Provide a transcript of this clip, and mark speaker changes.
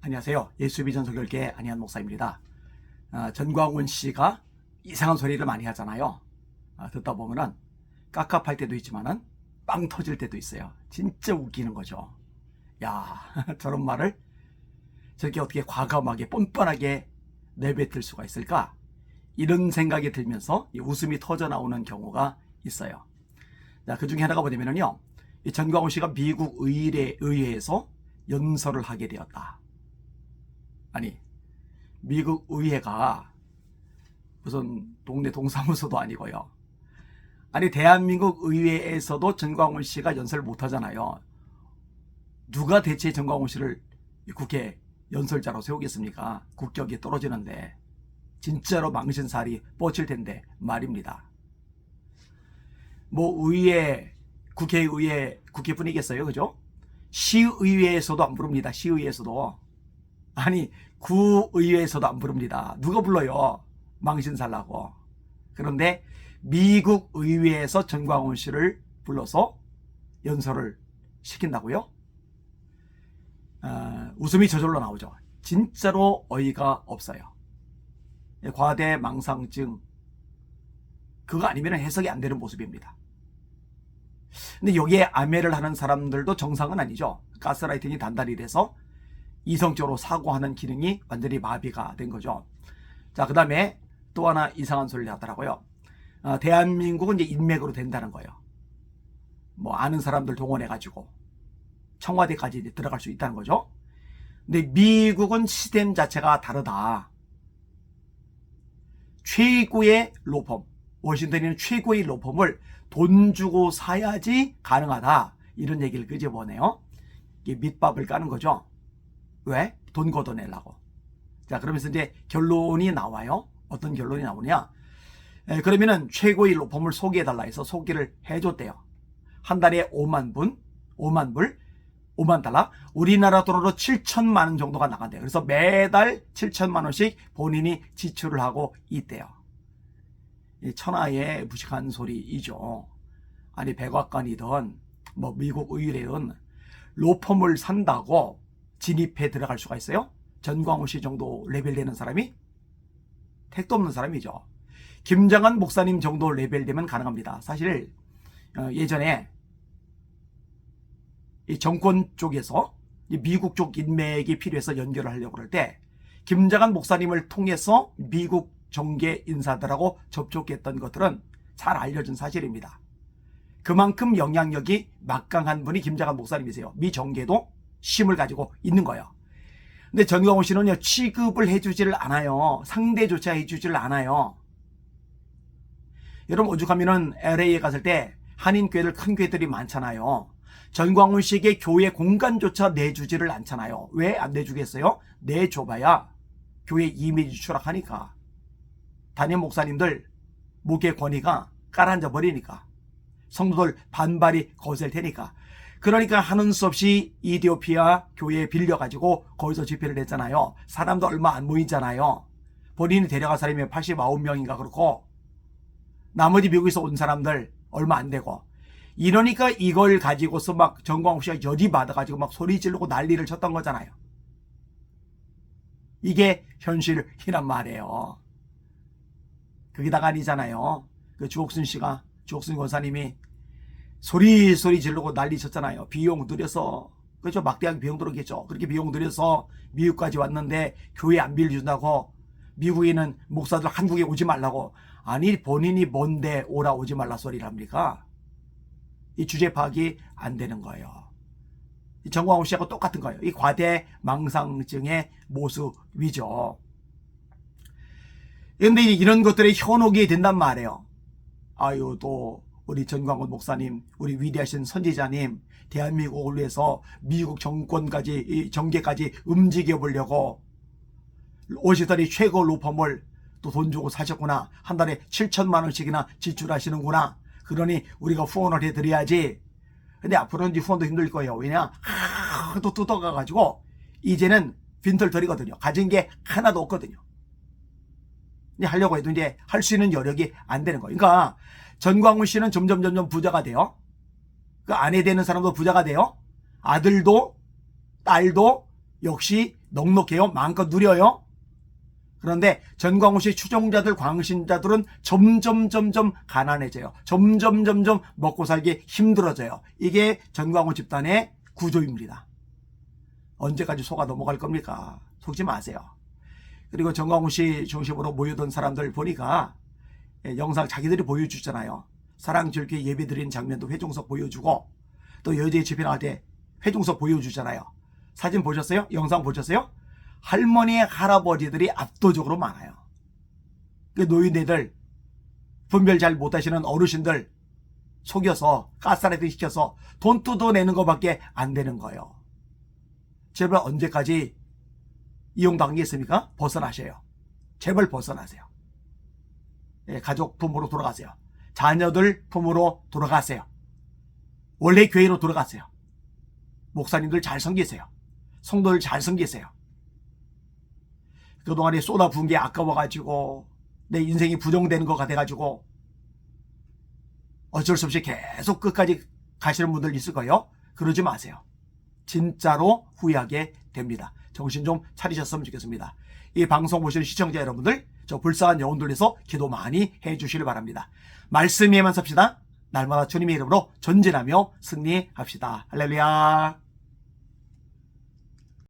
Speaker 1: 안녕하세요. 예수비 전 소결계 안희한 목사입니다. 아, 전광훈 씨가 이상한 소리를 많이 하잖아요. 아, 듣다 보면은 깝깝할 때도 있지만은 빵 터질 때도 있어요. 진짜 웃기는 거죠. 야, 저런 말을 저렇게 어떻게 과감하게 뻔뻔하게 내뱉을 수가 있을까? 이런 생각이 들면서 이 웃음이 터져 나오는 경우가 있어요. 자, 그 중에 하나가 뭐냐면요. 이 전광훈 씨가 미국 의회, 의회에서 연설을 하게 되었다. 아니, 미국 의회가 무슨 동네 동사무소도 아니고요. 아니, 대한민국 의회에서도 전광훈 씨가 연설 못 하잖아요. 누가 대체 전광훈 씨를 이 국회 연설자로 세우겠습니까? 국격이 떨어지는데. 진짜로 망신살이 뻗칠 텐데 말입니다. 뭐 의회, 국회의회, 국회뿐이겠어요, 그죠? 시의회에서도 안 부릅니다. 시의회에서도 아니 구의회에서도 안 부릅니다. 누가 불러요? 망신 살라고. 그런데 미국 의회에서 전광훈 씨를 불러서 연설을 시킨다고요? 아, 웃음이 저절로 나오죠. 진짜로 어이가 없어요. 과대 망상증 그거 아니면 해석이 안 되는 모습입니다. 근데 여기에 아메를 하는 사람들도 정상은 아니죠. 가스라이팅이 단단히 돼서 이성적으로 사고하는 기능이 완전히 마비가 된 거죠. 자, 그 다음에 또 하나 이상한 소리를 하더라고요. 어, 대한민국은 이제 인맥으로 된다는 거예요. 뭐 아는 사람들 동원해가지고 청와대까지 이제 들어갈 수 있다는 거죠. 근데 미국은 시스템 자체가 다르다. 최고의 로펌, 워싱턴에는 최고의 로펌을 돈 주고 사야지 가능하다. 이런 얘기를 끄집어내요. 이게 밑밥을 까는 거죠. 왜? 돈 걷어내려고. 자, 그러면서 이제 결론이 나와요. 어떤 결론이 나오냐? 에, 그러면은 최고의 로펌을 소개해달라 해서 소개를 해줬대요. 한 달에 5만 분, 5만 불, 5만 달러, 우리나라 돈으로 7천만 원 정도가 나간대요. 그래서 매달 7천만 원씩 본인이 지출을 하고 있대요. 이 천하의 무식한 소리이죠. 아니 백악관이든 뭐 미국 의뢰든 로펌을 산다고 진입해 들어갈 수가 있어요? 전광훈 씨 정도 레벨 되는 사람이 택도 없는 사람이죠. 김장한 목사님 정도 레벨 되면 가능합니다. 사실 어, 예전에 이 정권 쪽에서 이 미국 쪽 인맥이 필요해서 연결을 하려고 그럴 때 김장한 목사님을 통해서 미국 정계 인사들하고 접촉했던 것들은 잘 알려진 사실입니다. 그만큼 영향력이 막강한 분이 김장한 목사님이세요. 미 정계도 힘을 가지고 있는 거예요. 근데 전광훈 씨는요, 취급을 해주지를 않아요. 상대조차 해주지를 않아요. 여러분, 오죽하면은 LA에 갔을 때 한인교회들 큰 교회들이 많잖아요. 전광훈 씨에게 교회 공간조차 내주지를 않잖아요. 왜 안 내주겠어요? 내줘봐야 교회 이미지 추락하니까. 담임 목사님들 목의 권위가 깔아앉아 버리니까. 성도들 반발이 거셀 테니까. 그러니까 하는 수 없이 이디오피아 교회에 빌려가지고 거기서 집회를 했잖아요. 사람도 얼마 안 모이잖아요. 본인이 데려간 사람이 89명인가 그렇고 나머지 미국에서 온 사람들 얼마 안 되고 이러니까 이걸 가지고서 막 정광욱 씨가 열이 받아가지고 막 소리 지르고 난리를 쳤던 거잖아요. 이게 현실이란 말이에요. 그게 다가 아니잖아요. 그 주옥순 씨가 주옥순 권사님이 소리 소리 지르고 난리 쳤잖아요. 비용 들여서 그렇죠 막대하게 비용 들었겠죠. 그렇게 비용 들여서 미국까지 왔는데 교회 안 빌려준다고 미국에는 목사들 한국에 오지 말라고 아니 본인이 뭔데 오라 오지 말라 소리를 합니까? 이 주제 파악이 안 되는 거예요. 이 정광훈 씨하고 똑같은 거예요. 이 과대 망상증의 모습이죠. 그런데 이런 것들이 현혹이 된단 말이에요. 아유 또 우리 전광훈 목사님, 우리 위대하신 선지자님, 대한민국을 위해서 미국 정권까지, 이 정계까지 움직여 보려고 오시더니 최고 로펌을 또 돈 주고 사셨구나. 한 달에 7천만 원씩이나 지출하시는구나. 그러니 우리가 후원을 해드려야지. 근데 앞으로는 이제 후원도 힘들 거예요. 왜냐? 하도 뜯어가가지고 이제는 빈털터리거든요. 가진 게 하나도 없거든요. 하려고 해도 이제 할 수 있는 여력이 안 되는 거예요. 그러니까 전광훈 씨는 점점 점점 부자가 돼요. 그 아내 되는 사람도 부자가 돼요. 아들도 딸도 역시 넉넉해요. 마음껏 누려요. 그런데 전광훈 씨 추종자들, 광신자들은 점점 점점 가난해져요. 점점 점점 먹고 살기 힘들어져요. 이게 전광훈 집단의 구조입니다. 언제까지 속아 넘어갈 겁니까? 속지 마세요. 그리고 전광훈 씨 중심으로 모여든 사람들 보니까 예, 영상 자기들이 보여주잖아요. 사랑 즐겨 예배 드리는 장면도 회중석 보여주고 또 여제 집회 나갈 때 회중석 보여주잖아요. 사진 보셨어요? 영상 보셨어요? 할머니, 할아버지들이 압도적으로 많아요. 그 노인네들, 분별 잘 못하시는 어르신들 속여서 가스라이팅 시켜서 돈 뜯어내는 것밖에 안 되는 거예요. 제발 언제까지 이용당하겠습니까? 벗어나셔요. 제발 벗어나세요. 예, 가족 품으로 돌아가세요. 자녀들 품으로 돌아가세요. 원래 교회로 돌아가세요. 목사님들 잘 섬기세요. 성도들 잘 섬기세요. 그동안에 쏟아 부은 게 아까워가지고 내 인생이 부정되는 것 같아가지고 어쩔 수 없이 계속 끝까지 가시는 분들 있을 거예요. 그러지 마세요. 진짜로 후회하게 됩니다. 정신 좀 차리셨으면 좋겠습니다. 이 방송 보시는 시청자 여러분들, 저 불쌍한 영혼들 위해서 기도 많이 해주시길 바랍니다. 말씀 위에만 삽시다. 날마다 주님의 이름으로 전진하며 승리합시다. 할렐루야.